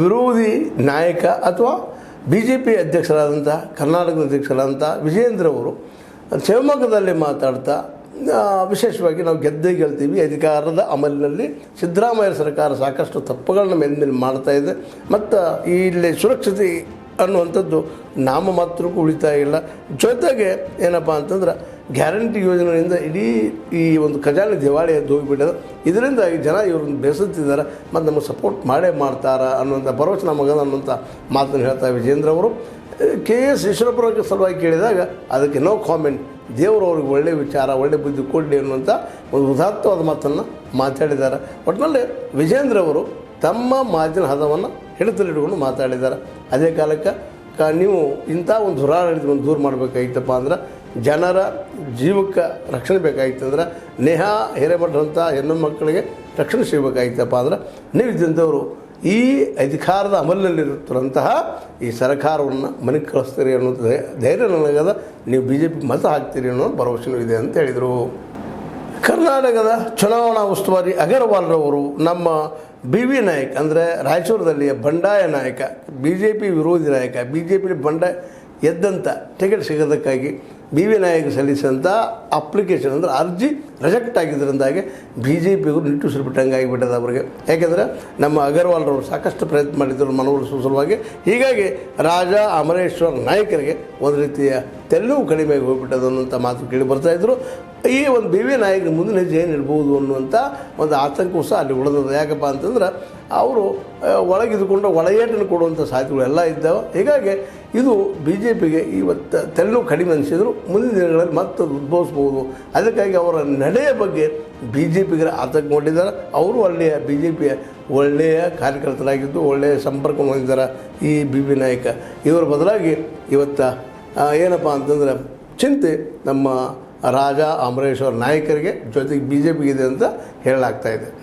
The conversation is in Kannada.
ವಿರೋಧಿ ನಾಯಕ ಅಥವಾ ಬಿ ಜೆ ಪಿ ಅಧ್ಯಕ್ಷರಾದಂಥ, ಕರ್ನಾಟಕದ ಅಧ್ಯಕ್ಷರಾದಂಥ ವಿಜಯೇಂದ್ರ ಅವರು ಶಿವಮೊಗ್ಗದಲ್ಲಿ ಮಾತಾಡ್ತಾ ವಿಶೇಷವಾಗಿ ನಾವು ಗೆದ್ದೇ ಗೆಲ್ತೀವಿ. ಅಧಿಕಾರದ ಅಮಲಿನಲ್ಲಿ ಸಿದ್ದರಾಮಯ್ಯ ಸರ್ಕಾರ ಸಾಕಷ್ಟು ತಪ್ಪುಗಳನ್ನ ಮೇಲ್ಮೇಲೆ ಮಾಡ್ತಾ ಇದೆ. ಮತ್ತು ಇಲ್ಲಿ ಸುರಕ್ಷತೆ ಅನ್ನುವಂಥದ್ದು ನಾಮ ಮಾತ್ರಕ್ಕೂ ಉಳಿತಾ ಇಲ್ಲ. ಜೊತೆಗೆ ಏನಪ್ಪ ಅಂತಂದ್ರೆ ಗ್ಯಾರಂಟಿ ಯೋಜನೆಯಿಂದ ಇಡೀ ಈ ಒಂದು ಖಜಾನೆ ದಿವಾಳಿ ಎದ್ದು ಇದರಿಂದ ಈ ಜನ ಇವ್ರನ್ನ ಬೆಸುತ್ತಿದ್ದಾರೆ. ಮತ್ತು ನಮಗೆ ಸಪೋರ್ಟ್ ಮಾಡೇ ಮಾಡ್ತಾರ ಅನ್ನುವಂಥ ಭರವಸೆ ನಮಗದ ಅನ್ನುವಂಥ ಮಾತನ್ನು ಹೇಳ್ತಾ ವಿಜೇಂದ್ರ ಅವರು. ಕೆ ಎಸ್ ಈಶ್ವರಪ್ಪರ ಸಲುವಾಗಿ ಕೇಳಿದಾಗ ಅದಕ್ಕೆ ನೋ ಕಾಮೆಂಟ್ ದೇವರು ಅವ್ರಿಗೆ ಒಳ್ಳೆಯ ವಿಚಾರ, ಒಳ್ಳೆ ಬುದ್ಧಿ ಕೊಡಲಿ ಅನ್ನುವಂಥ ಒಂದು ಉದಾತ್ತವಾದ ಮಾತನ್ನು ಮಾತಾಡಿದ್ದಾರೆ. ಒಟ್ಟಿನಲ್ಲಿ ವಿಜೇಂದ್ರ ಅವರು ತಮ್ಮ ಮಾತಿನ ಹದವನ್ನು ಹಿಡಿತಲಿಟ್ಕೊಂಡು ಮಾತಾಡಿದ್ದಾರೆ. ಅದೇ ಕಾಲಕ್ಕೆ ಕ ನೀವು ಇಂಥ ಒಂದು ದುರಾಡಳಿತವನ್ನು ದೂರ ಮಾಡಬೇಕಾಗಿತ್ತಪ್ಪ ಅಂದ್ರೆ ಜನರ ಜೀವಕ್ಕೆ ರಕ್ಷಣೆ ಬೇಕಾಗಿತ್ತಂದ್ರೆ ನೇಹಾ ಹಿರೇಮಠರಂಥ ಹೆಣ್ಣು ಮಕ್ಕಳಿಗೆ ರಕ್ಷಣೆ ಸಿಗಬೇಕಾಗಿತ್ತಪ್ಪ ಅಂದ್ರೆ ನೀವು ಇದ್ದಂಥವರು ಈ ಅಧಿಕಾರದ ಅಮಲಿನಲ್ಲಿರುತ್ತಿರುವಂತಹ ಈ ಸರ್ಕಾರವನ್ನು ಮನೆಗೆ ಕಳಿಸ್ತೀರಿ ಅನ್ನೋದು ಧೈ- ಧೈರ್ಯ ನನಗದ, ನೀವು ಬಿ ಜೆ ಪಿ ಮತ ಹಾಕ್ತೀರಿ ಅನ್ನೋ ಭರವಸೆನೂ ಇದೆ ಅಂತ ಹೇಳಿದರು. ಕರ್ನಾಟಕದ ಚುನಾವಣಾ ಉಸ್ತುವಾರಿ ಅಗರ್ವಾಲ್ರವರು ನಮ್ಮ ಬಿ ವಿ ನಾಯಕ್ ಅಂದರೆ ರಾಯಚೂರದಲ್ಲಿ ಬಂಡಾಯ ನಾಯಕ ಬಿ ಜೆ ಪಿ ವಿರೋಧಿ ನಾಯಕ ಬಿ ಜೆ ಪಿ ಬಂಡಾಯ ಎದ್ದಂಥ ಟಿಕೆಟ್ ಸಿಗೋದಕ್ಕಾಗಿ ಬಿ ವಿ ನಾಯಕ್ ಸಲ್ಲಿಸಿದಂಥ ಅಪ್ಲಿಕೇಶನ್ ಅಂದರೆ ಅರ್ಜಿ ರಿಜೆಕ್ಟ್ ಆಗಿದ್ದರಿಂದಾಗಿ ಬಿ ಜೆ ಪಿಗೂ ನಿಟ್ಟುಸಿರು ಬಿಟ್ಟಂಗೆ ಆಗಿಬಿಟ್ಟದ ಅವರಿಗೆ. ಯಾಕೆಂದರೆ ನಮ್ಮ ಅಗರ್ವಾಲ್ರವರು ಸಾಕಷ್ಟು ಪ್ರಯತ್ನ ಮಾಡಿದ್ದರು ಮನವೊಲಿಸುವ ಸಲುವಾಗಿ. ಹೀಗಾಗಿ ರಾಜ, ಅಮರೇಶ್ವರ್ ನಾಯಕರಿಗೆ ಒಂದು ರೀತಿಯ ತೆಲ್ಲೂ ಕಡಿಮೆ ಹೋಗ್ಬಿಟ್ಟದು ಅನ್ನೋಂಥ ಮಾತು ಕೇಳಿ ಬರ್ತಾಯಿದ್ರು ಈ ಒಂದು ಬಿ ವಿ ನಾಯಕನ ಮುಂದಿನ ಹೆಜ್ಜೆ ಏನು ಇಡ್ಬೋದು ಅನ್ನುವಂಥ ಒಂದು ಆತಂಕವೂ ಸಹ ಅಲ್ಲಿ ಉಳಿದದ ಯಾಕಪ್ಪ ಅಂತಂದ್ರೆ ಅವರು ಒಳಗಿದ್ದುಕೊಂಡು ಒಳಗೇಟನ್ನು ಕೊಡುವಂಥ ಸಾಧ್ಯತೆಗಳೆಲ್ಲ ಇದ್ದಾವೆ. ಹೀಗಾಗಿ ಇದು ಬಿ ಜೆ ಪಿಗೆ ಇವತ್ತು ತೆಲ್ಲು ಕಡಿಮೆ ಅನಿಸಿದ್ರು. ಮುಂದಿನ ದಿನಗಳಲ್ಲಿ ಮತ್ತೆ ಉದ್ಭವಿಸ್ಬೋದು. ಅದಕ್ಕಾಗಿ ಅವರ ನಡೆಯ ಬಗ್ಗೆ ಬಿ ಜೆ ಪಿಗರ ಆತಂಕಗೊಂಡಿದ್ದಾರೆ ಅವರು ಒಳ್ಳೆಯ ಬಿ ಜೆ ಪಿಯ ಒಳ್ಳೆಯ ಕಾರ್ಯಕರ್ತರಾಗಿದ್ದು, ಒಳ್ಳೆಯ ಸಂಪರ್ಕ ಹೊಂದಿದ್ದಾರೆ ಈ ಬಿ ವಿ ನಾಯಕ. ಇವರ ಬದಲಾಗಿ ಇವತ್ತು ಏನಪ್ಪ ಅಂತಂದ್ರೆ ಚಿಂತೆ ನಮ್ಮ ರಾಜ ಅಮರೇಶ್ವರ ನಾಯಕರಿಗೆ ಜೊತೆಗೆ ಬಿ ಜೆ ಪಿಗಿದೆ ಅಂತ ಹೇಳಲಾಗ್ತಾ ಇದೆ.